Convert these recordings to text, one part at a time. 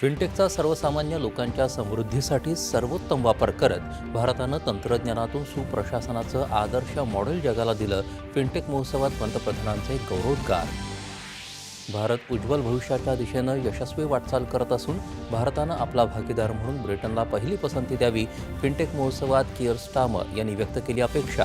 फिनटेकचा सर्वसामान्य लोकांच्या समृद्धीसाठी सर्वोत्तम वापर करत भारतानं तंत्रज्ञानातून सुप्रशासनाचं आदर्श मॉडेल जगाला दिलं फिनटेक महोत्सवात पंतप्रधानांचे गौरवोद्गार. भारत उज्ज्वल भविष्याच्या दिशेनं यशस्वी वाटचाल करत असून भारतानं आपला भागीदार म्हणून ब्रिटनला पहिली पसंती द्यावी फिनटेक महोत्सवात किअर स्टामर यांनी व्यक्त केली अपेक्षा.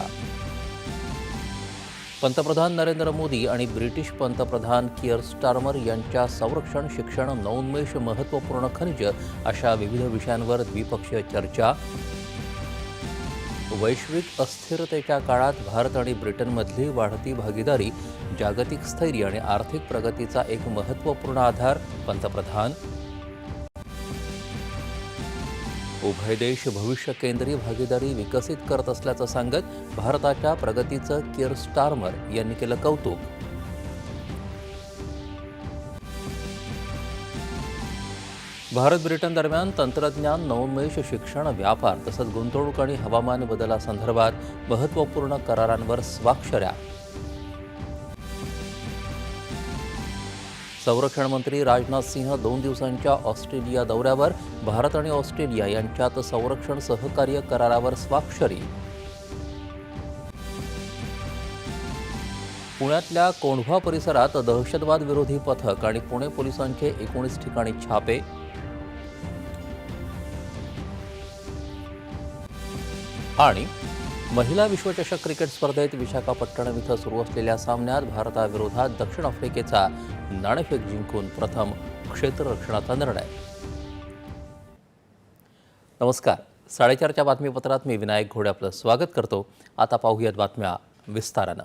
पंतप्रधान नरेंद्र मोदी आणि ब्रिटिश पंतप्रधान किअर स्टार्मर यांच्या संरक्षण शिक्षण नवोन्मेष महत्त्वपूर्ण खनिज अशा विविध विषयांवर द्विपक्षीय चर्चा. वैश्विक अस्थिरतेच्या काळात भारत आणि ब्रिटनमधली वाढती भागीदारी जागतिक स्थैर्य आणि आर्थिक प्रगतीचा एक महत्त्वपूर्ण आधार पंतप्रधान. उभय देश भविष्य केंद्रीय भागीदारी विकसित करत असल्याचं सांगत भारताच्या प्रगतीचं केअर स्टार्मर यांनी केलं कौतुक. भारत ब्रिटन दरम्यान तंत्रज्ञान नवोन्मेष शिक्षण व्यापार तसंच गुंतवणूक आणि हवामान बदलासंदर्भात महत्त्वपूर्ण करारांवर स्वाक्षऱ्या. संरक्षण मंत्री राजनाथ सिंह दोन दिवसांच्या ऑस्ट्रेलिया दौऱ्यावर भारत आणि ऑस्ट्रेलिया यांच्यात संरक्षण सहकार्य करारावर स्वाक्षरी. पुण्यातल्या कोंढवा परिसरात दहशतवाद विरोधी पथक आणि पुणे पोलिसांचे एकोणीस ठिकाणी छापे. आणि महिला विश्वचषक क्रिकेट स्पर्धेत विशाखापट्टणम इथं सुरू असलेल्या सामन्यात भारताविरोधात दक्षिण आफ्रिकेचा नाणेफेक जिंकून प्रथम क्षेत्ररक्षणाचा निर्णय. नमस्कार. साडेचारच्या बातमीपत्रात मी विनायक घोडे आपलं स्वागत करतो. आता पाहूयात बातम्या विस्तारानं.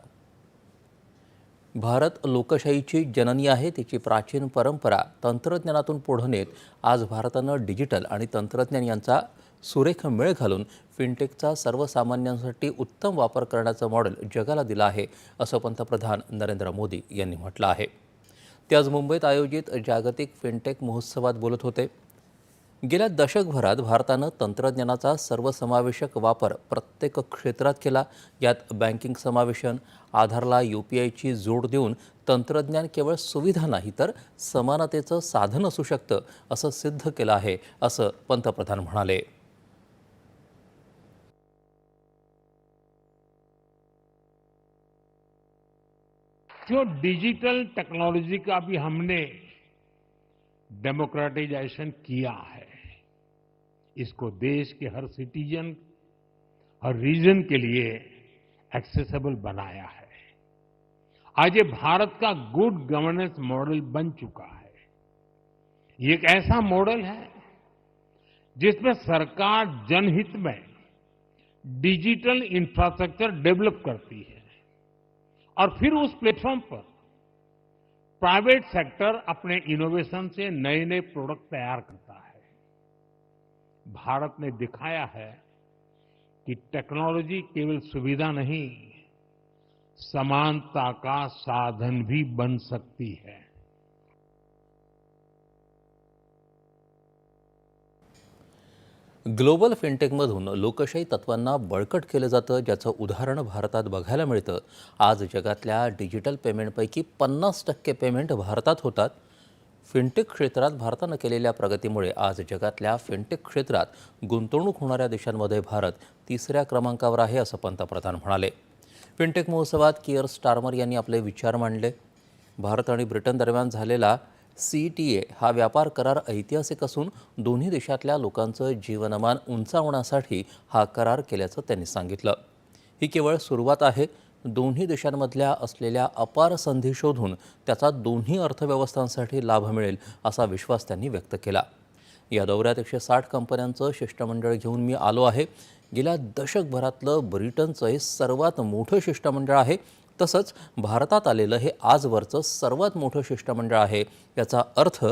भारत लोकशाहीची जननी आहे तिची प्राचीन परंपरा तंत्रज्ञानातून पुढं नेत आज भारतानं डिजिटल आणि तंत्रज्ञान यांचा सुरेख मेळ घालून फिनटेकचा सर्वसामान्यांसाठी उत्तम वापर करण्याचं मॉडेल जगाला दिलं आहे असं पंतप्रधान नरेंद्र मोदी यांनी म्हटलं आहे. ते आज मुंबईत आयोजित जागतिक फिनटेक महोत्सवात बोलत होते. गेल्या दशकभरात भारतानं तंत्रज्ञानाचा सर्वसमावेशक वापर प्रत्येक क्षेत्रात केला. यात बँकिंग समावेशन आधारला यू पी आयची जोड देऊन तंत्रज्ञान केवळ सुविधा नाही तर समानतेचं साधन असू शकतं असं सिद्ध केलं आहे असं पंतप्रधान म्हणाले. जो डिजिटल टेक्नोलॉजी का भी हमने डेमोक्रेटाइजेशन किया है, इसको देश के हर सिटीजन, हर रीजन के लिए एक्सेसिबल बनाया है। आज ये भारत का गुड गवर्नेंस मॉडल बन चुका है। ये एक ऐसा मॉडल है जिसमें सरकार जनहित में डिजिटल इंफ्रास्ट्रक्चर डेवलप करती है। और फिर उस प्लेटफॉर्म पर प्राइवेट सेक्टर अपने इनोवेशन से नए नए प्रोडक्ट तैयार करता है। भारत ने दिखाया है कि टेक्नोलॉजी केवल सुविधा नहीं, समानता का साधन भी बन सकती है। ग्लोबल फिनटेकमधून लोकशाही तत्वांना बळकट केलं जातं ज्याचं उदाहरण भारतात बघायला मिळतं. आज जगातल्या डिजिटल पेमेंटपैकी पन्नास टक्के पेमेंट भारतात होतात. फिनटेक क्षेत्रात भारतानं केलेल्या प्रगतीमुळे आज जगातल्या फिनटेक क्षेत्रात गुंतवणूक होणाऱ्या देशांमध्ये भारत तिसऱ्या क्रमांकावर आहे असं पंतप्रधान म्हणाले. फिनटेक महोत्सवात किअर स्टार्मर यांनी आपले विचार मांडले. भारत आणि ब्रिटन दरम्यान झालेला सी टी ए हा व्यापार करार ऐतिहासिक असून दोन्ही देशातल्या लोकांचं जीवनमान उंचावण्यासाठी हा करार केल्याचं त्यांनी सांगितलं. ही केवळ सुरुवात आहे. दोन्ही देशांमधल्या असलेल्या अपार संधी शोधून त्याचा दोन्ही अर्थव्यवस्थांसाठी लाभ मिळेल असा विश्वास त्यांनी व्यक्त केला. या दौऱ्यात एकशे साठ कंपन्यांचं शिष्टमंडळ घेऊन मी आलो आहे. गेल्या दशकभरातलं ब्रिटनचं हे सर्वात मोठं शिष्टमंडळ आहे. तसंच भारतात आलेलं हे आजवरचं सर्वात मोठं शिष्टमंडळ आहे. याचा अर्थ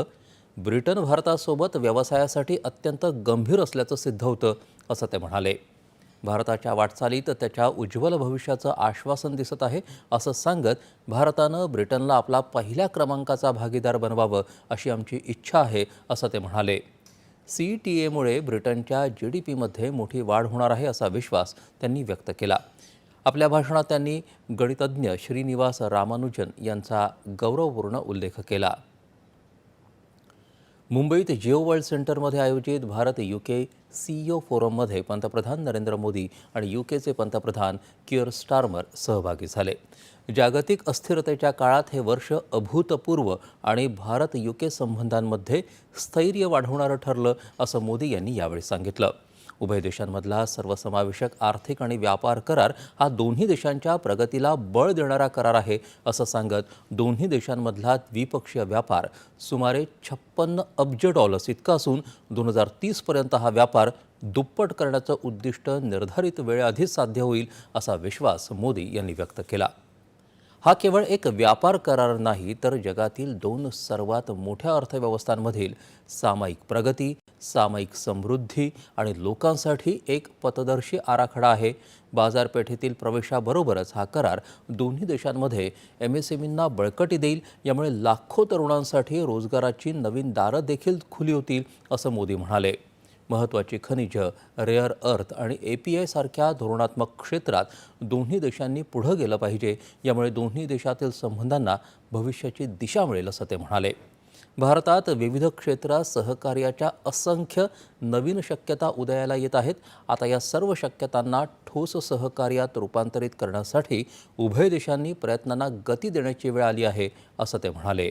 ब्रिटन भारतासोबत व्यवसायासाठी अत्यंत गंभीर असल्याचं सिद्ध होतं असं ते म्हणाले. भारताच्या वाटचालीत त्याच्या उज्ज्वल भविष्याचं आश्वासन दिसत आहे असं सांगत भारतानं ब्रिटनला आपला पहिल्या क्रमांकाचा भागीदार बनवावं अशी आमची इच्छा आहे असं ते म्हणाले. सी टी एमुळे ब्रिटनच्या जी डी पीमध्ये मोठी वाढ होणार आहे असा विश्वास त्यांनी व्यक्त केला. आपल्या भाषणात त्यांनी गणितज्ञ श्रीनिवास रामानुजन यांचा गौरवपूर्ण उल्लेख केला. मुंबईत जिओ वर्ल्ड सेंटरमध्ये आयोजित भारत युके सीईओ फोरममध्ये पंतप्रधान नरेंद्र मोदी आणि युकेचे पंतप्रधान किअर स्टार्मर सहभागी झाले. जागतिक अस्थिरतेच्या काळात हे वर्ष अभूतपूर्व आणि भारत युके संबंधांमध्ये स्थैर्य वाढवणारं ठरलं असं मोदी यांनी यावेळी सांगितलं. उभय देशांमधला सर्वसमावेशक आर्थिक आणि व्यापार करार हा दोन्ही देशांच्या प्रगतीला बळ देणारा करार आहे असं सांगत दोन्ही देशांमधला द्विपक्षीय व्यापार सुमारे छप्पन्न अब्ज डॉलर्स इतका असून दोन हजार तीसपर्यंत हा व्यापार दुप्पट करण्याचं उद्दिष्ट निर्धारित वेळेआधीच साध्य होईल असा विश्वास मोदी यांनी व्यक्त केला. हा केवळ एक व्यापार करार नाही तर जगातील दोन सर्वात मोठ्या अर्थव्यवस्थांमधील सामायिक प्रगती सामायिक समृद्धी आणि लोकांसाठी एक पथदर्शी आराखडा आहे. बाजारपेठेतील प्रवेशाबरोबरच हा करार दोन्ही देशांमध्ये एम एस एम ईंना बळकटी देईल. यामुळे लाखो तरुणांसाठी रोजगाराची नवीन दारं देखील खुली होतील असं मोदी म्हणाले. महत्त्वाची खनिजं रेअर अर्थ आणि ए पी आय सारख्या धोरणात्मक क्षेत्रात दोन्ही देशांनी पुढं गेलं पाहिजे. यामुळे दोन्ही देशातील संबंधांना भविष्याची दिशा मिळेल असं ते म्हणाले. भारतात विविध क्षेत्रात सहकार्याच्या असंख्य नवीन शक्यता उदयाला येत आहेत. आता या सर्व शक्यतांना ठोस सहकार्यात रूपांतरित करण्यासाठी उभय देशांनी प्रयत्नांना गती देण्याची वेळ आली आहे असं ते म्हणाले.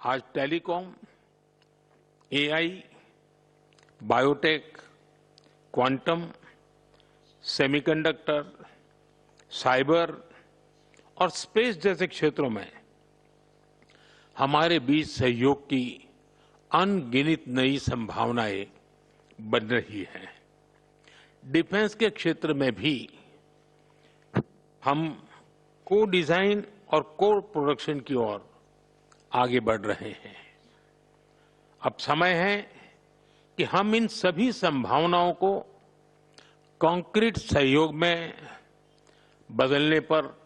आज telecom A I biotech quantum semiconductor cyber और स्पेस जैसे क्षेत्रों में हमारे बीच सहयोग की अनगिनत नई संभावनाएँ बन रही हैं। डिफेंस के क्षेत्र में भी हम को डिज़ाइन और को प्रोडक्शन की ओर आगे बढ़ रहे हैं। अब समय है कि हम इन सभी संभावनाओं को कॉन्क्रीट सहयोग में बदलने पर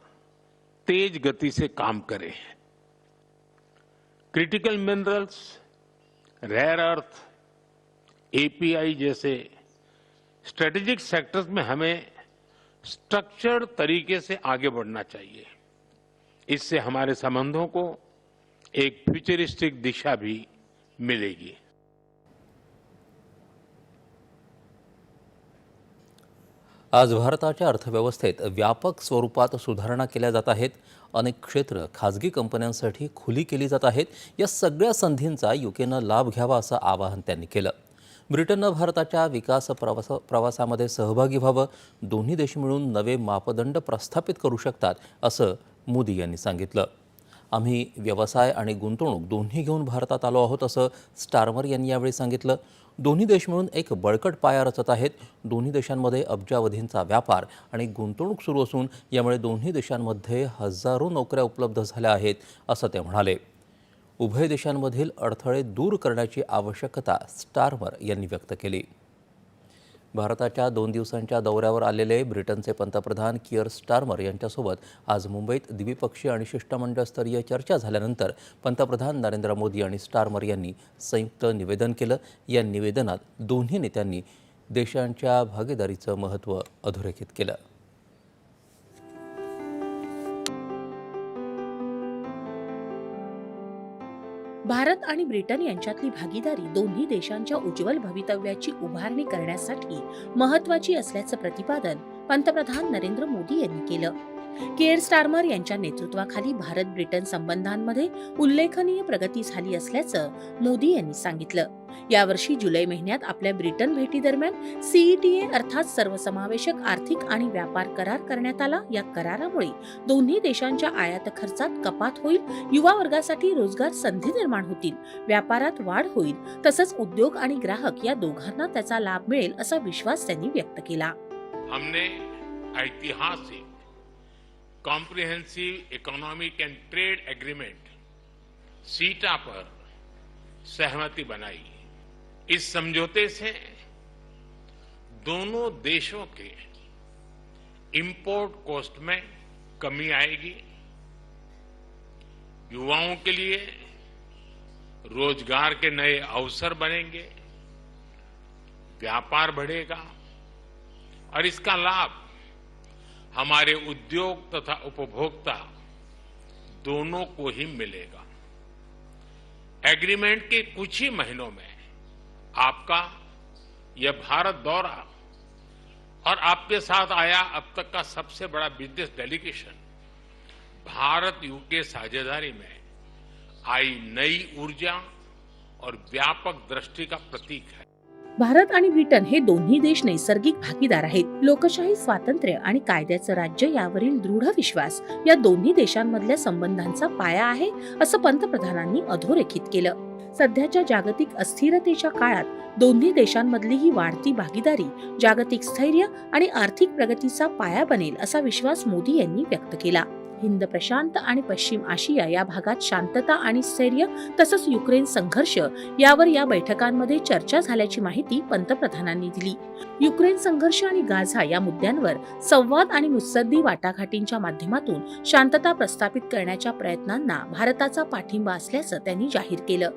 तेज गति से काम करें critical minerals rare earth API जैसे स्ट्रेटेजिक सेक्टर्स में हमें स्ट्रक्चर्ड तरीके से आगे बढ़ना चाहिए। इससे हमारे संबंधों को एक फ्यूचरिस्टिक दिशा भी मिलेगी। आज भारताच्या अर्थव्यवस्थेत व्यापक स्वरूपात सुधारणा केल्या जात आहेत. अनेक क्षेत्र खाजगी कंपन्यांसाठी खुली केली जात आहेत. या सगळ्या संधींचा युकेनं लाभ घ्यावा असं आवाहन त्यांनी केलं. ब्रिटननं भारताच्या विकास प्रवास प्रवासामध्ये सहभागी व्हावं. दोन्ही देश मिळून नवे मापदंड प्रस्थापित करू शकतात असं मोदी यांनी सांगितलं. आम्ही व्यवसाय आणि गुंतवणूक दोन्ही घेऊन भारतात आलो आहोत असं स्टारमर यांनी यावेळी सांगितलं. दोन्ही देश मिळून एक बळकट पाया रचत आहेत. दोन्ही देशांमध्ये अब्जावधींचा व्यापार आणि गुंतवणूक सुरू असून यामुळे दोन्ही देशांमध्ये हजारो नोकऱ्या उपलब्ध झाल्या आहेत असं ते म्हणाले. उभय देशांमधील अडथळे दूर करण्याची आवश्यकता स्टारमर यांनी व्यक्त केली. भारताच्या दोन दिवसांच्या दौऱ्यावर आलेले ब्रिटनचे पंतप्रधान किअर स्टारमर यांच्यासोबत आज मुंबईत द्विपक्षीय आणि शिष्टमंडळस्तरीय चर्चा झाल्यानंतर पंतप्रधान नरेंद्र मोदी आणि स्टार्मर यांनी संयुक्त निवेदन केलं. या निवेदनात दोन्ही नेत्यांनी देशांच्या भागीदारीचं महत्त्व अधोरेखित केलं. भारत आणि ब्रिटन यांच्यातली भागीदारी दोन्ही देशांच्या उज्ज्वल भवितव्याची उभारणी करण्यासाठी महत्वाची असल्याचं प्रतिपादन पंतप्रधान नरेंद्र मोदी यांनी केलं. केअर स्टारमर यांच्या नेतृत्वाखाली भारत ब्रिटन संबंधांमध्ये उल्लेखनीय प्रगती झाली असल्याचं मोदी यांनी सांगितलं. यावर्षी जुलै महिन्यात आपल्या ब्रिटन भेटीदरम्यान सीईटीए अर्थात सर्वसमावेशक आर्थिक आणि व्यापार करार करण्यात आला. या करारामुळे दोन्ही देशांच्या आयात खर्चात कपात होईल युवा वर्गासाठी रोजगार संधी निर्माण होतील व्यापारात वाढ होईल तसंच उद्योग आणि ग्राहक या दोघांना त्याचा लाभ मिळेल असा विश्वास त्यांनी व्यक्त केला. हमने ऐतिहासिक comprehensive economic and trade agreement CETA पर सहमति बनाई। इस समझौते से दोनों देशों के इंपोर्ट कॉस्ट में कमी आएगी। युवाओं के लिए रोज़गार के नए अवसर बनेंगे। व्यापार बढ़ेगा और इसका लाभ हमारे उद्योग तथा उपभोक्ता दोनों को ही मिलेगा। एग्रीमेंट के कुछ ही महीनों में आपका यह भारत दौरा और आपके साथ आया अब तक का सबसे बड़ा बिज़नेस डेलीगेशन भारत यूके साझेदारी में आई नई ऊर्जा और व्यापक दृष्टि का प्रतीक है। भारत आणि ब्रिटन हे दोन्ही देश नैसर्गिक भागीदार आहेत. लोकशाही स्वातंत्र्य आणि कायद्याचं राज्य यावरील दृढ विश्वास या दोन्ही देशांमधल्या संबंधांचा पाया आहे असं पंतप्रधानांनी अधोरेखित केलं. सध्याच्या जागतिक अस्थिरतेच्या काळात दोन्ही देशांमधली ही वाढती भागीदारी जागतिक स्थैर्य आणि आर्थिक प्रगतीचा पाया बनेल असा विश्वास मोदी यांनी व्यक्त केला. हिंद प्रशांत आणि पश्चिम आशिया या भागात शांतता आणि स्थैर्य तसंच युक्रेन संघर्ष यावर या बैठकांमध्ये चर्चा झाल्याची माहिती पंतप्रधानांनी दिली. युक्रेन संघर्ष आणि गाझा या मुद्द्यांवर संवाद आणि मुत्सद्दी वाटाघाटींच्या माध्यमातून शांतता प्रस्थापित करण्याच्या प्रयत्नांना भारताचा पाठिंबा असल्याचं त्यांनी जाहीर केलं.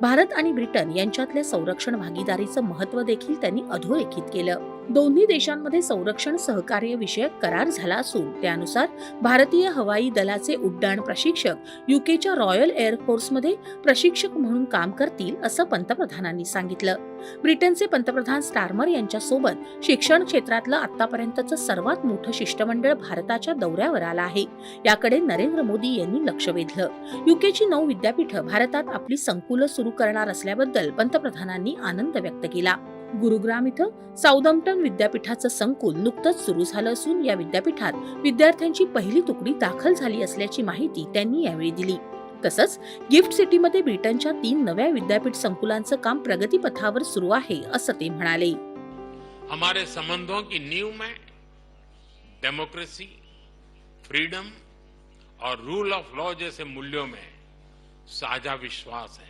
भारत आणि ब्रिटन यांच्यातल्या संरक्षण भागीदारीचं महत्त्व देखील त्यांनी अधोरेखित केलं. दोन्ही देशांमध्ये संरक्षण सहकार्य विषयक करार झाला असून त्यानुसार भारतीय हवाई दलाचे उड्डाण प्रशिक्षक युकेच्या रॉयल एअरफोर्समध्ये प्रशिक्षक म्हणून काम करतील असं पंतप्रधानांनी सांगितलं. ब्रिटनचे पंतप्रधान स्टार्मर यांच्यासोबत शिक्षण क्षेत्रातलं आतापर्यंतचं सर्वात मोठं शिष्टमंडळ भारताच्या दौऱ्यावर आलं आहे. याकडे नरेंद्र मोदी यांनी लक्ष वेधलं. युकेची नऊ विद्यापीठं भारतात आपली संकुलं सुरू करणार असल्याबद्दल पंतप्रधानांनी आनंद व्यक्त केला. गुरुग्राम इथं साऊदम्प्टन विद्यापीठाचं संकुल नुकतंच सुरू झालं असून या विद्यापीठात विद्यार्थ्यांची पहिली तुकडी दाखल झाली असल्याची माहिती त्यांनी यावेळी दिली. तसंच गिफ्ट सिटीमध्ये ब्रिटनच्या तीन नव्या विद्यापीठ संकुलांचं काम प्रगतीपथावर सुरू आहे, असं ते म्हणाले. हमारे संबंधों की नींव में डेमोक्रेसी फ्रीडम और रूल ऑफ़ लॉ जैसे मूल्यों में साझा विश्वास है।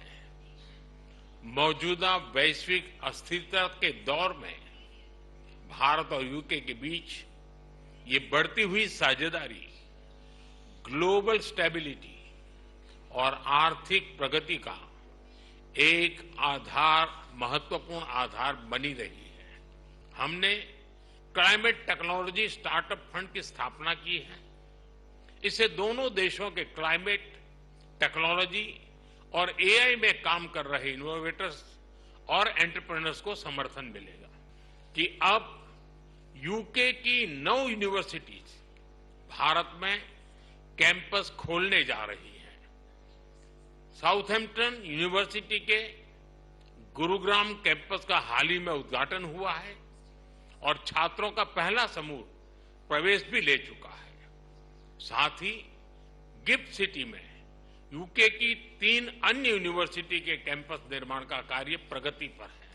मौजूदा वैश्विक अस्थिरता के दौर में भारत और यूके के बीच ये बढ़ती हुई साझेदारी ग्लोबल स्टेबिलिटी और आर्थिक प्रगति का एक आधार, महत्वपूर्ण आधार बनी रही है। हमने क्लाइमेट टेक्नोलॉजी स्टार्टअप फंड की स्थापना की है। इससे दोनों देशों के क्लाइमेट टेक्नोलॉजी और एआई में काम कर रहे इनोवेटर्स और एंटरप्रेनर्स को समर्थन मिलेगा कि अब यूके की नौ यूनिवर्सिटीज भारत में कैंपस खोलने जा रही हैं साउथहैम्पटन यूनिवर्सिटी के गुरुग्राम कैंपस का हाल ही में उद्घाटन हुआ है और छात्रों का पहला समूह प्रवेश भी ले चुका है। साथ ही गिफ्ट सिटी में यूके की तीन अन्य यूनिवर्सिटी के कैंपस निर्माण का कार्य प्रगति पर है।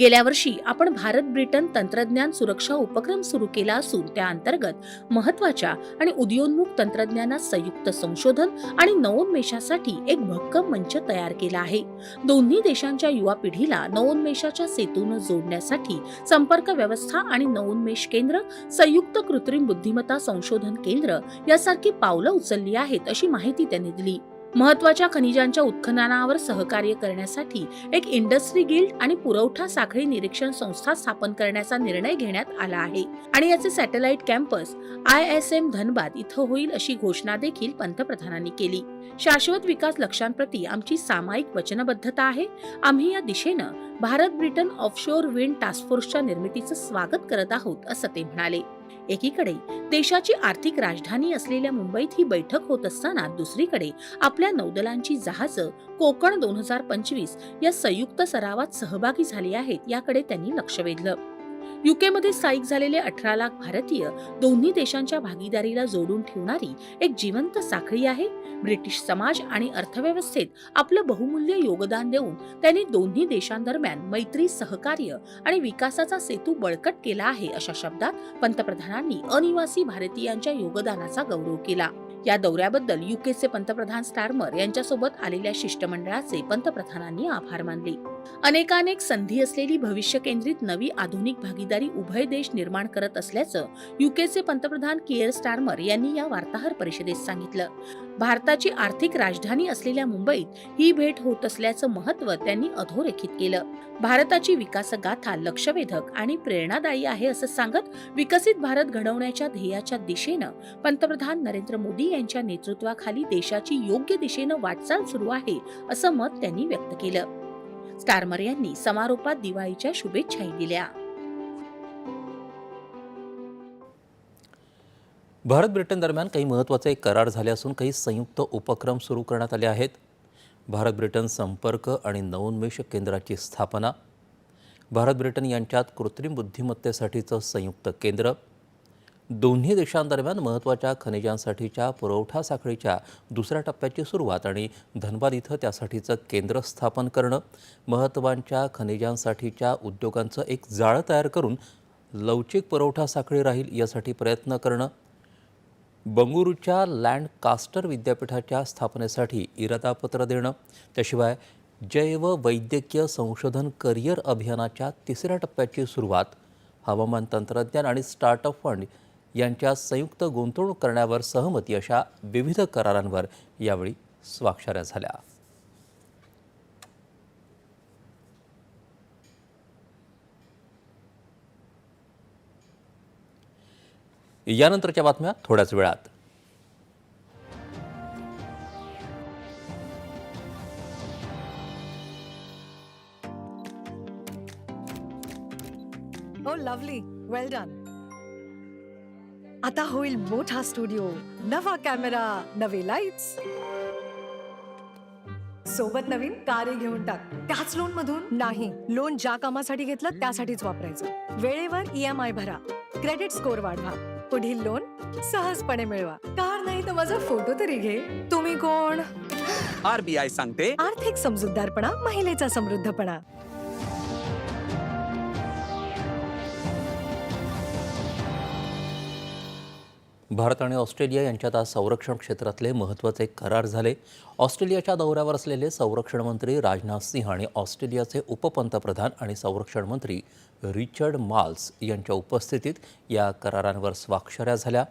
गेल्या वर्षी आपण भारत ब्रिटन तंत्रज्ञान सुरक्षा उपक्रम सुरू केला असून त्या अंतर्गत महत्त्वाच्या आणि उदयोन्मुख तंत्रज्ञानात संयुक्त संशोधन आणि नवोन्मेषासाठी एक भक्कम मंच तयार केला आहे. दोन्ही देशांच्या युवा पिढीला नवोन्मेषाच्या सेतून जोडण्यासाठी संपर्क व्यवस्था आणि नवोन्मेष केंद्र संयुक्त कृत्रिम बुद्धिमत्ता संशोधन केंद्र यासारखी पावलं उचलली आहेत अशी माहिती त्यांनी दिली. महत्त्वाच्या खनिजांच्या उत्खननावर सहकार्य करण्यासाठी एक इंडस्ट्री गिल्ड आणि पुरवठा साखळी निरीक्षण संस्था स्थापन करण्याचा निर्णय घेण्यात आला आहे. आणि याचे satellite campus I S M Dhanbad इथं होईल अशी घोषणा देखील पंतप्रधानांनी केली. शाश्वत विकास लक्ष्यांप्रती आमची सामायिक वचनबद्धता आहे. आम्ही या दिशेनं Bharat Britain offshore wind task फोर्सच्या निर्मितीचं स्वागत करत आहोत असं ते म्हणाले. एकीकडे देशाची आर्थिक राजधानी असलेल्या मुंबईत ही बैठक होत असताना दुसरीकडे आपल्या नौदलांची जहाजं कोकण दोन हजार पंचवीस या संयुक्त सरावात सहभागी झाली आहेत याकडे त्यांनी लक्ष वेधलं. युकेमध्ये स्थायिक झालेले अठरा लाख भारतीय दोन्ही देशांच्या भागीदारीला जोडून ठेवणारी एक जिवंत साखळी आहे. ब्रिटिश समाज आणि अर्थव्यवस्थेत आपलं बहुमूल्य योगदान देऊन त्यांनी दोन्ही देशांदरम्यान मैत्री सहकार्य आणि विकासाचा सेतू बळकट केला आहे अशा शब्दात पंतप्रधानांनी अनिवासी भारतीयांच्या योगदानाचा गौरव केला. या दौऱ्याबद्दल युकेचे पंतप्रधान स्टारमर यांच्यासोबत आलेल्या शिष्टमंडळाचे पंतप्रधानांनी आभार मानले. अनेकानेक संधी असलेली भविष्य केंद्रित नवी आधुनिक भागीदारी उभय देश निर्माण करत असल्याचं युकेचे पंतप्रधान किएर स्टार्मर यांनी या वार्ताहर परिषदेत सांगितलं. भारताची आर्थिक राजधानी असलेल्या मुंबईत ही भेट होत असल्याचं महत्त्व त्यांनी अधोरेखित केलं. भारताची विकास गाथा लक्षवेधक आणि प्रेरणादायी आहे असं सांगत विकसित भारत घडवण्याच्या ध्येयाच्या दिशेनं पंतप्रधान नरेंद्र मोदी यांच्या नेतृत्वाखाली देशाची योग्य दिशेनं वाटचाल सुरू आहे असं मत त्यांनी व्यक्त केलं. स्टारमर यांनी समारोपात दिवाळीच्या शुभेच्छाही दिल्या. भारत ब्रिटन दरम्यान काही महत्त्वाचे करार झाले असून काही संयुक्त उपक्रम सुरू करण्यात आले आहेत. भारत ब्रिटन संपर्क आणि नवोन्मेष केंद्राची स्थापना भारत ब्रिटन यांच्यात कृत्रिम बुद्धिमत्तेसाठीचं संयुक्त केंद्र दोन्ही देशांदरम्यान महत्त्वाच्या खनिजांसाठीच्या पुरवठा साखळीच्या दुसऱ्या टप्प्याची सुरुवात आणि धनबाद इथं त्यासाठीचं केंद्र स्थापन करणं महत्त्वाच्या खनिजांसाठीच्या उद्योगांचं एक जाळं तयार करून लवचिक पुरवठा साखळी राहील यासाठी प्रयत्न करणं बंगळुरूच्या लँड कास्टर विद्यापीठाच्या स्थापनेसाठी इरादापत्र देणं त्याशिवाय जैव वैद्यकीय संशोधन करिअर अभियानाच्या तिसऱ्या टप्प्याची सुरुवात हवामान तंत्रज्ञान आणि स्टार्टअप फंड यांच्या संयुक्त गुंतवणूक करण्यावर सहमती अशा विविध करारांवर यावेळी स्वाक्षऱ्या झाल्या. यानंतरच्या बातम्या थोड्याच वेळात. हो लवली वेल डन आता होईल मोठा स्टुडिओ नवा कॅमेरा नवे लाईट्स सोबत नवीन कारही घेऊन टाक. त्याच लोन मधून नाही लोन ज्या कामासाठी घेतलं त्यासाठीच वापरायचं. वेळेवर ई एम आय भरा. क्रेडिट स्कोअर वाढवा. पुढील लोन सहजपणे मिळवा. कार नाही तर माझा फोटो तरी घे. तुम्ही कोण? आरबीआय सांगते. आर्थिक समजूतदारपणा महिलेचा समृद्धपणा. भारत आणि ऑस्ट्रेलिया यांच्यात आज संरक्षण क्षेत्रातले महत्त्वाचे करार झाले. ऑस्ट्रेलियाच्या दौऱ्यावर असलेले संरक्षण मंत्री राजनाथ सिंह आणि ऑस्ट्रेलियाचे उपपंतप्रधान आणि संरक्षण मंत्री रिचर्ड माल्स यांच्या उपस्थितीत या करारांवर स्वाक्षऱ्या झाल्या.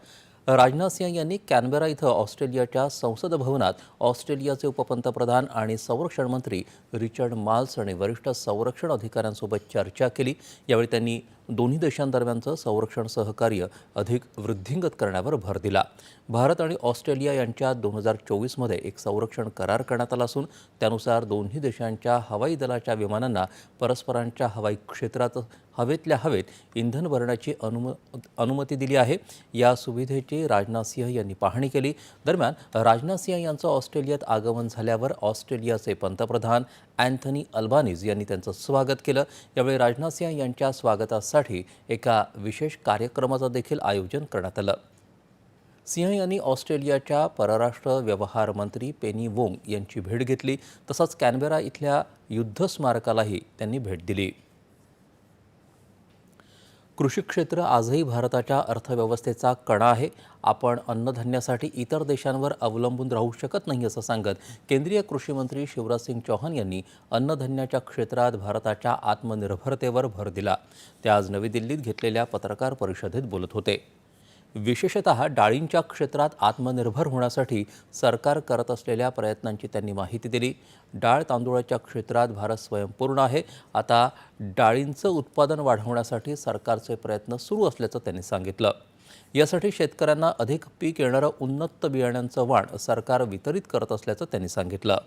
राजनाथ सिंह यांनी कॅनबेरा इथं ऑस्ट्रेलियाच्या संसद भवनात ऑस्ट्रेलियाचे उपपंतप्रधान आणि संरक्षण मंत्री रिचर्ड माल्स आणि वरिष्ठ संरक्षण अधिकाऱ्यांसोबत चर्चा केली. यावेळी त्यांनी दोन्ही देशांदरम्यानचं संरक्षण सहकार्य अधिक वृद्धिंगत करण्यावर भर दिला. भारत आणि ऑस्ट्रेलिया यांच्या दोन हजार चोवीसमध्ये एक संरक्षण करार करण्यात आला असून त्यानुसार दोन्ही देशांच्या हवाई दलाच्या विमानांना परस्परांच्या हवाई क्षेत्रात हवेतल्या हवेत इंधन भरण्याची अनुम अनुमती दिली आहे. या सुविधेची राजनाथ सिंह यांनी पाहणी केली. दरम्यान राजनाथ सिंह यांचं ऑस्ट्रेलियात आगमन झाल्यावर ऑस्ट्रेलियाचे पंतप्रधान अँथनी अल्बानीज यांनी त्यांचं स्वागत केलं. यावेळी राजनाथ सिंह यांच्या स्वागतासाठी एका विशेष कार्यक्रमाचं देखील आयोजन करण्यात आलं. सिंह यांनी ऑस्ट्रेलियाच्या परराष्ट्र व्यवहार मंत्री पेनी वोंग यांची भेट घेतली तसंच कॅनबेरा इथल्या युद्ध स्मारकालाही त्यांनी भेट दिली. कृषी क्षेत्र आजही भारताच्या अर्थव्यवस्थेचा कणा आहे. आपण अन्नधान्यासाठी इतर देशांवर अवलंबून राहू शकत नाही असं सांगत केंद्रीय कृषी मंत्री शिवराज सिंग चौहान यांनी अन्नधान्याच्या क्षेत्रात भारताच्या आत्मनिर्भरतेवर भर दिला. ते आज नवी दिल्लीत घेतलेल्या पत्रकार परिषदेत बोलत होते. विशेषत डाळींच्या क्षेत्रात आत्मनिर्भर होण्यासाठी सरकार करत असलेल्या प्रयत्नांची त्यांनी माहिती दिली. डाळ तांदूळाच्या क्षेत्रात भारत स्वयंपूर्ण आहे. आता डाळींचं उत्पादन वाढवण्यासाठी सरकारचे प्रयत्न सुरू असल्याचं त्यांनी सांगितलं. यासाठी शेतकऱ्यांना अधिक पीक येणारं उन्नत बियाण्यांचं वाण सरकार वितरित करत असल्याचं त्यांनी सांगितलं.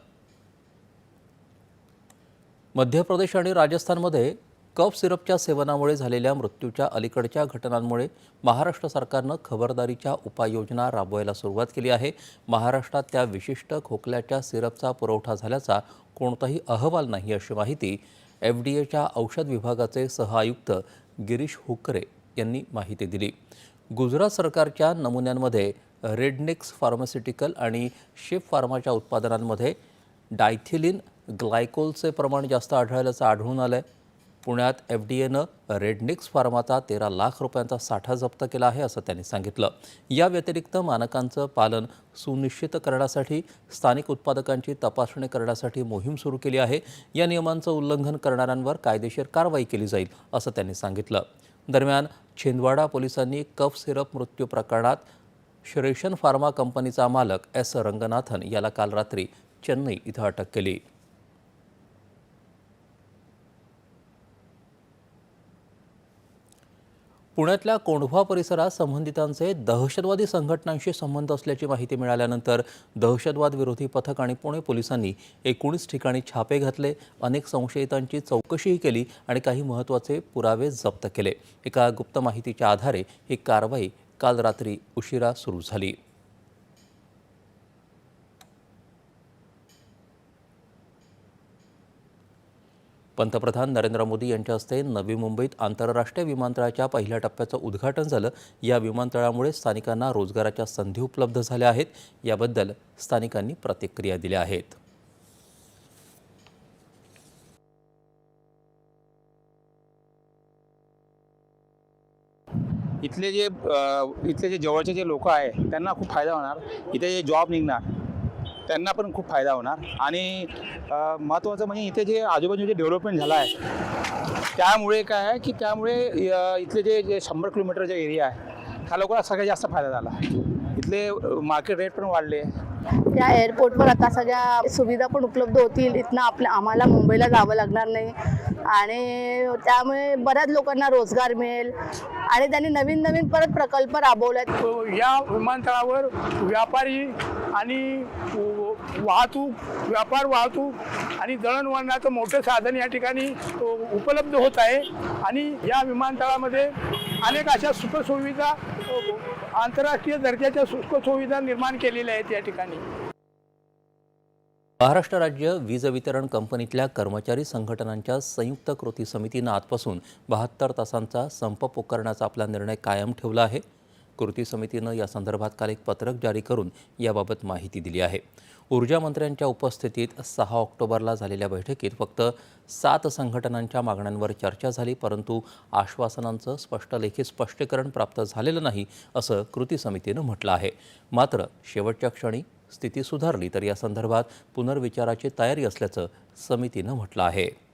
मध्य प्रदेश आणि राजस्थानमध्ये कफ सिरपच्या सेवनामुळे झालेल्या मृत्यूच्या अलीकडच्या घटनांमुळे महाराष्ट्र सरकारनं खबरदारीच्या उपाययोजना राबवायला सुरुवात केली आहे. महाराष्ट्रात त्या विशिष्ट खोकल्याच्या सिरपचा पुरवठा झाल्याचा कोणताही अहवाल नाही अशी माहिती एफ डी एच्या औषध विभागाचे सहआयुक्त गिरीश हुकरे यांनी माहिती दिली. गुजरात सरकारच्या नमुन्यांमध्ये रेडनेक्स फार्मास्युटिकल आणि शिप फार्माच्या उत्पादनांमध्ये डायथिलिन ग्लायकोलचे प्रमाण जास्त आढळल्याचं आढळून आलं आहे पुण्यात एफ डी एनं रेडनिक्स फार्माचा तेरा लाख रुपयांचा साठा जप्त केला आहे असं त्यांनी सांगितलं. या व्यतिरिक्त मानकांचं पालन सुनिश्चित करण्यासाठी स्थानिक उत्पादकांची तपासणी करण्यासाठी मोहीम सुरू केली आहे. या नियमांचं उल्लंघन करणाऱ्यांवर कायदेशीर कारवाई केली जाईल असं त्यांनी सांगितलं. दरम्यान छिंदवाडा पोलिसांनी कफ सिरप मृत्यू प्रकरणात श्रेशन फार्मा कंपनीचा मालक एस रंगनाथन याला काल रात्री चेन्नई इथं अटक केली. पुण्यातल्या कोंढवा परिसरात संबंधितांचे दहशतवादी संघटनांशी संबंध असल्याची माहिती मिळाल्यानंतर दहशतवाद विरोधी पथक आणि पुणे पोलिसांनी एकोणीस ठिकाणी छापे घातले अनेक संशयितांची चौकशीही केली आणि काही महत्त्वाचे पुरावे जप्त केले. एका गुप्त माहितीच्या आधारे ही कारवाई काल रात्री उशिरा सुरू झाली. पंतप्रधान नरेंद्र मोदी यांच्या हस्ते नवी मुंबईत आंतरराष्ट्रीय विमानतळाच्या पहिल्या टप्प्याचं उद्घाटन झालं. या विमानतळामुळे स्थानिकांना रोजगाराच्या संधी उपलब्ध झाल्या आहेत. याबद्दल स्थानिकांनी प्रतिक्रिया दिल्या आहेत. इथले जे इथले जे जवळचे जे लोक आहे त्यांना खूप फायदा होणार. इथे जे जॉब निघणार त्यांना पण खूप फायदा होणार. आणि महत्त्वाचं म्हणजे इथे जे आजूबाजूचे जे डेव्हलपमेंट झालं आहे त्यामुळे काय आहे की त्यामुळे इथले जे जे शंभर किलोमीटर जे एरिया आहे त्या लोकांना सगळ्यात जास्त फायदा झाला. इथले मार्केट रेट पण वाढले. त्या एअरपोर्टवर आता सगळ्या सुविधा पण उपलब्ध होतील. इथनं आपल्या आम्हाला मुंबईला जावं लागणार नाही. आणि त्यामुळे बऱ्याच लोकांना रोजगार मिळेल. आणि त्यांनी नवीन नवीन परत प्रकल्प राबवले आहेत या विमानतळावर व्यापारी आणि वाहतूक व्यापार वाहतूक आणि दळणवळणाचं मोठं साधन या ठिकाणी उपलब्ध होत आहे. आणि या विमानतळामध्ये अनेक अशा सुखसुविधा आंतरराष्ट्रीय दर्जाच्या सुखसुविधा निर्माण केलेल्या आहेत या ठिकाणी. महाराष्ट्र राज्य वीज वितरण कंपनीतल्या कर्मचारी संघटनांच्या संयुक्त कृती समितीनं आजपासून बहात्तर तासांचा संप पुकारण्याचा आपला निर्णय कायम ठेवला आहे. कृती समितीनं या संदर्भात काल एक पत्रक जारी करून याबाबत माहिती दिली आहे. ऊर्जा मंत्र्यांच्या उपस्थितीत सहा ऑक्टोबरला झालेल्या बैठकीत फक्त सात संघटनांच्या मागण्यांवर चर्चा झाली परंतु आश्वासनांचं स्पष्ट लेखी स्पष्टीकरण प्राप्त झालेलं नाही असं कृती समितीनं म्हटलं आहे. मात्र शेवटच्या क्षणी स्थिती सुधारली तर या संदर्भात पुनर्विचाराची तयारी असल्याचं समितीनं म्हटलं आहे.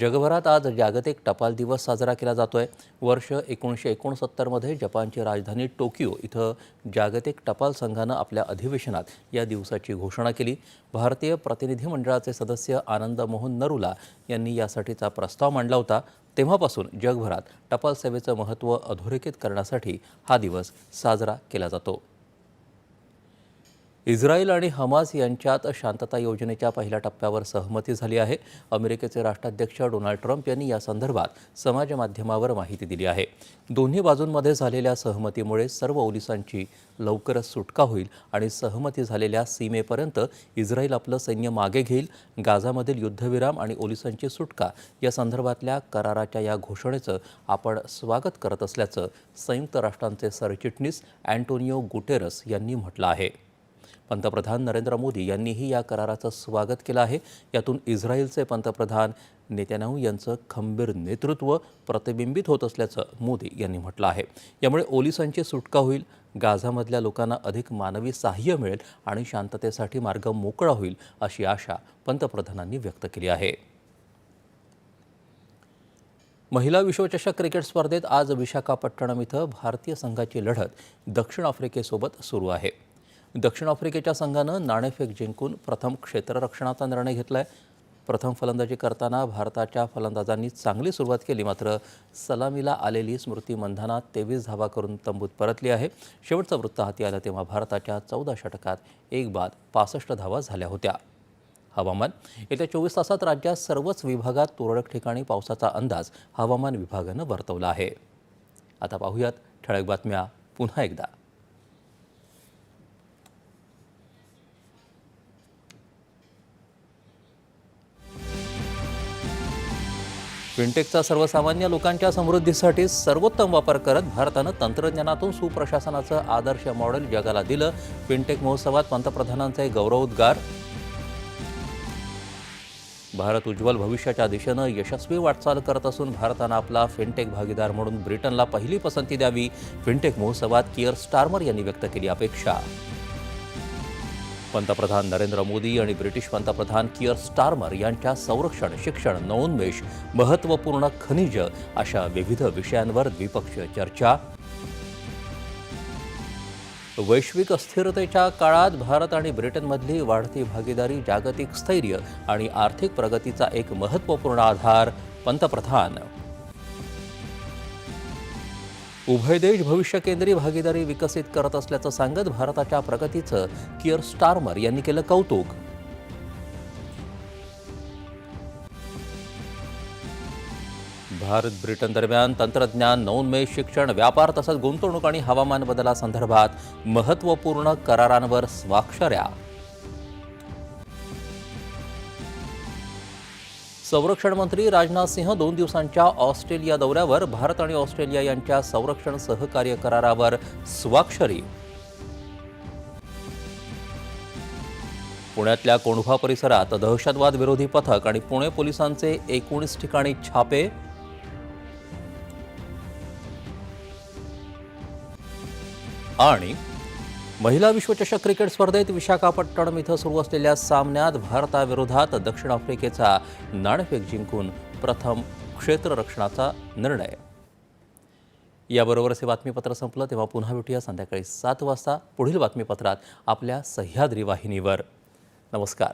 जगभरात आज जागतिक टपाल दिवस साजरा केला जातो आहे वर्ष एकोणीसशे एकोणसत्तरमध्ये जपानची राजधानी टोकियो इथं जागतिक टपाल संघानं आपल्या अधिवेशनात या दिवसाची घोषणा केली. भारतीय प्रतिनिधी मंडळाचे सदस्य आनंद मोहन नरुला यांनी यासाठीचा प्रस्ताव मांडला होता. तेव्हापासून जगभरात टपाल सेवेचं महत्त्व अधोरेखित करण्यासाठी हा दिवस साजरा केला जातो. इस्रायल आणि हमास यांच्यात शांतता योजनेच्या पहिल्या टप्प्यावर सहमती झाली आहे. अमेरिकेचे राष्ट्राध्यक्ष डोनाल्ड ट्रम्प यांनी या संदर्भात समाज माध्यमावर माहिती दिली आहे. दोन्ही बाजूंमध्ये झालेल्या सहमतीमुळे सर्व ओलिसांची लवकरच सुटका होईल आणि सहमती झालेल्या सीमेपर्यंत इस्रायल आपलं सैन्य मागे घेईल. गाझामधील युद्धविराम आणि ओलिसांची सुटका या संदर्भातल्या कराराच्या या घोषणेचं आपण स्वागत करत असल्याचं संयुक्त राष्ट्रांचे सरचिटणीस अँटोनियो गुटेरस यांनी म्हटलं आहे. पंतप्रधान नरेंद्र मोदी यांनीही या कराराचं स्वागत केलं आहे. यातून इस्रायलचे पंतप्रधान नेत्यानाहू यांचं खंबीर नेतृत्व प्रतिबिंबित होत असल्याचं मोदी यांनी म्हटलं आहे. यामुळे ओलिसांची सुटका होईल गाझामधल्या लोकांना अधिक मानवी सहाय्य मिळेल आणि शांततेसाठी मार्ग मोकळा होईल अशी आशा पंतप्रधानांनी व्यक्त केली आहे. महिला विश्वचषक क्रिकेट स्पर्धेत आज विशाखापट्टणम इथं भारतीय संघाची लढत दक्षिण आफ्रिकेसोबत सुरू आहे. दक्षिण आफ्रिकेच्या संघानं नाणेफेक जिंकून प्रथम क्षेत्ररक्षणाचा निर्णय घेतला आहे प्रथम फलंदाजी करताना भारताच्या फलंदाजांनी चांगली सुरुवात केली मात्र सलामीला आलेली स्मृती मंधाना तेवीस धावा करून तंबूत परतली आहे. शेवटचं वृत्त हाती आलं तेव्हा भारताच्या चौदा षटकात एक बाद पासष्ट धावा झाल्या होत्या. हवामान येत्या चोवीस तासात राज्यात सर्वच विभागात तुरळक ठिकाणी पावसाचा अंदाज हवामान विभागानं वर्तवला आहे. आता पाहूयात ठळक बातम्या पुन्हा एकदा. फिनटेकचा सर्वसामान्य लोकांच्या समृद्धीसाठी सर्वोत्तम वापर करत भारतानं तंत्रज्ञानातून सुप्रशासनाचं आदर्श मॉडेल जगाला दिलं. फिनटेक महोत्सवात पंतप्रधानांचे गौरवोद्गार भारत उज्ज्वल भविष्याच्या दिशेनं यशस्वी वाटचाल करत असून भारतानं आपला फिनटेक भागीदार म्हणून ब्रिटनला पहिली पसंती द्यावी. फिनटेक महोत्सवात किअर स्टार्मर यांनी व्यक्त केली अपेक्षा. पंतप्रधान नरेंद्र मोदी आणि ब्रिटिश पंतप्रधान किअर स्टार्मर यांच्या संरक्षण शिक्षण नवोन्मेष महत्त्वपूर्ण खनिज अशा विविध विषयांवर द्विपक्षीय चर्चा. वैश्विक अस्थिरतेच्या काळात भारत आणि ब्रिटनमधली वाढती भागीदारी जागतिक स्थैर्य आणि आर्थिक प्रगतीचा एक महत्त्वपूर्ण आधार पंतप्रधान. उभय देश भविष्य केंद्रीय भागीदारी विकसित करत असल्याचं सांगत भारताच्या प्रगतीचं किअर स्टार्मर यांनी केलं कौतुक. भारत ब्रिटन दरम्यान तंत्रज्ञान नवोन्मेष शिक्षण व्यापार तसंच गुंतवणूक आणि हवामान बदलासंदर्भात महत्त्वपूर्ण करारांवर स्वाक्षऱ्या. संरक्षण मंत्री राजनाथ सिंह दोन दिवसांच्या ऑस्ट्रेलिया दौऱ्यावर भारत आणि ऑस्ट्रेलिया यांच्या संरक्षण सहकार्य करारावर स्वाक्षरी. पुण्यातल्या कोंढवा परिसरात दहशतवाद विरोधी पथक आणि पुणे पोलिसांचे एकोणीस ठिकाणी छापे. आणि महिला विश्वचषक क्रिकेट स्पर्धेत विशाखापट्टणम इथं सुरू असलेल्या सामन्यात भारताविरोधात दक्षिण आफ्रिकेचा नाणेफेक जिंकून प्रथम क्षेत्ररक्षणाचा निर्णय. याबरोबरच हे बातमीपत्र संपलं तेव्हा पुन्हा भेटूया संध्याकाळी सात वाजता पुढील बातमीपत्रात आपल्या सह्याद्री वाहिनीवर. नमस्कार.